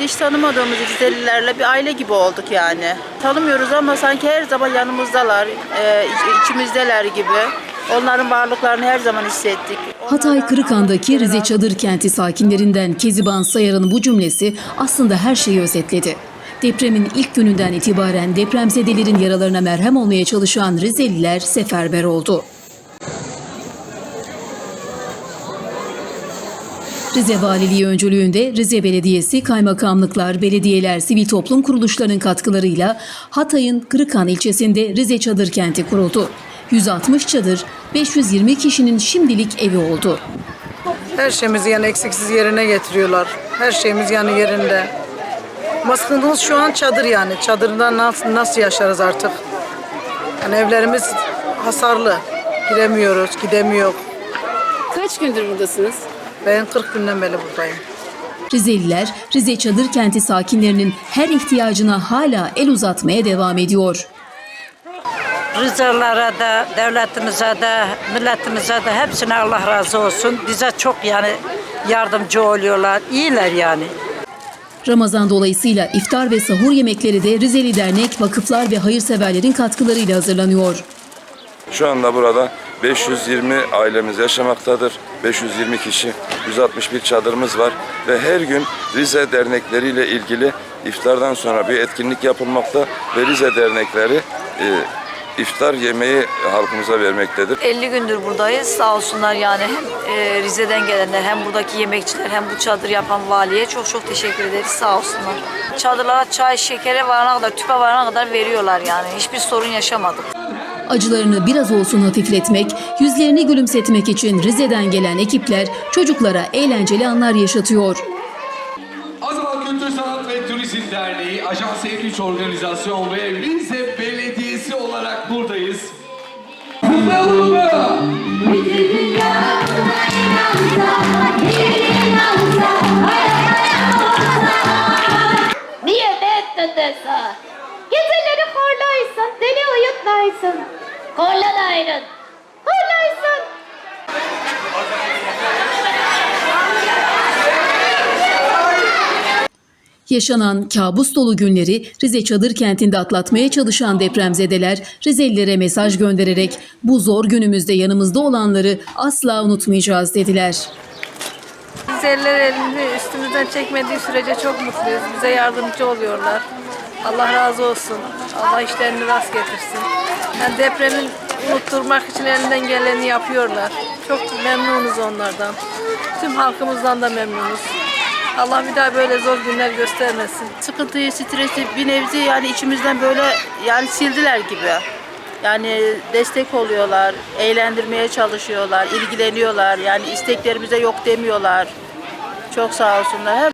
Hiç tanımadığımız Rizelilerle bir aile gibi olduk yani. Tanımıyoruz ama sanki her zaman yanımızdalar, e, iç- içimizdeler gibi. Onların varlıklarını her zaman hissettik. Hatay Kırıkan'daki Rize Çadır Kenti sakinlerinden Keziban Sayar'ın bu cümlesi aslında her şeyi özetledi. Depremin ilk gününden itibaren depremzedelerin yaralarına merhem olmaya çalışan Rizeliler seferber oldu. Rize Valiliği öncülüğünde Rize Belediyesi, kaymakamlıklar, belediyeler, sivil toplum kuruluşlarının katkılarıyla Hatay'ın Kırıkan ilçesinde Rize Çadır Kenti kuruldu. 160 çadır, 520 kişinin şimdilik evi oldu. Her şeyimizi yani eksiksiz yerine getiriyorlar. Her şeyimiz yani yerinde. Ama sıkıntımız şu an çadır yani. Çadırda nasıl, nasıl yaşarız artık? Yani evlerimiz hasarlı. Giremiyoruz, gidemiyor. Kaç gündür buradasınız? Ben 40 günden beri buradayım. Rizeliler, Rize Çadır Kenti sakinlerinin her ihtiyacına hala el uzatmaya devam ediyor. Rizalara da, devletimize de, milletimize de hepsine Allah razı olsun. Bize çok yani yardımcı oluyorlar. İyiler yani. Ramazan dolayısıyla iftar ve sahur yemekleri de Rizeli Dernek, vakıflar ve hayırseverlerin katkılarıyla hazırlanıyor. Şu anda burada 520 ailemiz yaşamaktadır. 520 kişi, 161 çadırımız var ve her gün Rize dernekleriyle ilgili iftardan sonra bir etkinlik yapılmakta ve Rize dernekleri e, iftar yemeği halkımıza vermektedir. 50 gündür buradayız. Sağ olsunlar yani hem e, Rize'den gelenler hem buradaki yemekçiler hem bu çadır yapan valiye çok çok teşekkür ederiz. Sağ olsunlar. Çadırlara çay, şekere varana kadar, tüpe varana kadar veriyorlar yani. Hiçbir sorun yaşamadık. Acılarını biraz olsun hafifletmek, yüzlerini gülümsetmek için Rize'den gelen ekipler çocuklara eğlenceli anlar yaşatıyor. Azal Kültür Sanat ve Turizm Derneği, Ajans 53 Organizasyon ve Rize Belediyesi olarak buradayız. Kutlayalım mı? Uyutlaysın. Horlanayrın, horlaysın. Yaşanan kabus dolu günleri Rize Çadır Kenti'nde atlatmaya çalışan depremzedeler Rizelilere mesaj göndererek bu zor günümüzde yanımızda olanları asla unutmayacağız dediler. Rizeliler elini üstümüzden çekmediği sürece çok mutluyuz. Bize yardımcı oluyorlar. Allah razı olsun. Allah işlerini rast getirsin. Yani depremin unutturmak için elinden geleni yapıyorlar. Çok memnunuz onlardan. Tüm halkımızdan da memnunuz. Allah bir daha böyle zor günler göstermesin. Sıkıntıyı, stresi bir nebze yani içimizden böyle yani sildiler gibi. Yani destek oluyorlar, eğlendirmeye çalışıyorlar, ilgileniyorlar. Yani isteklerimize yok demiyorlar. Çok sağ olsunlar.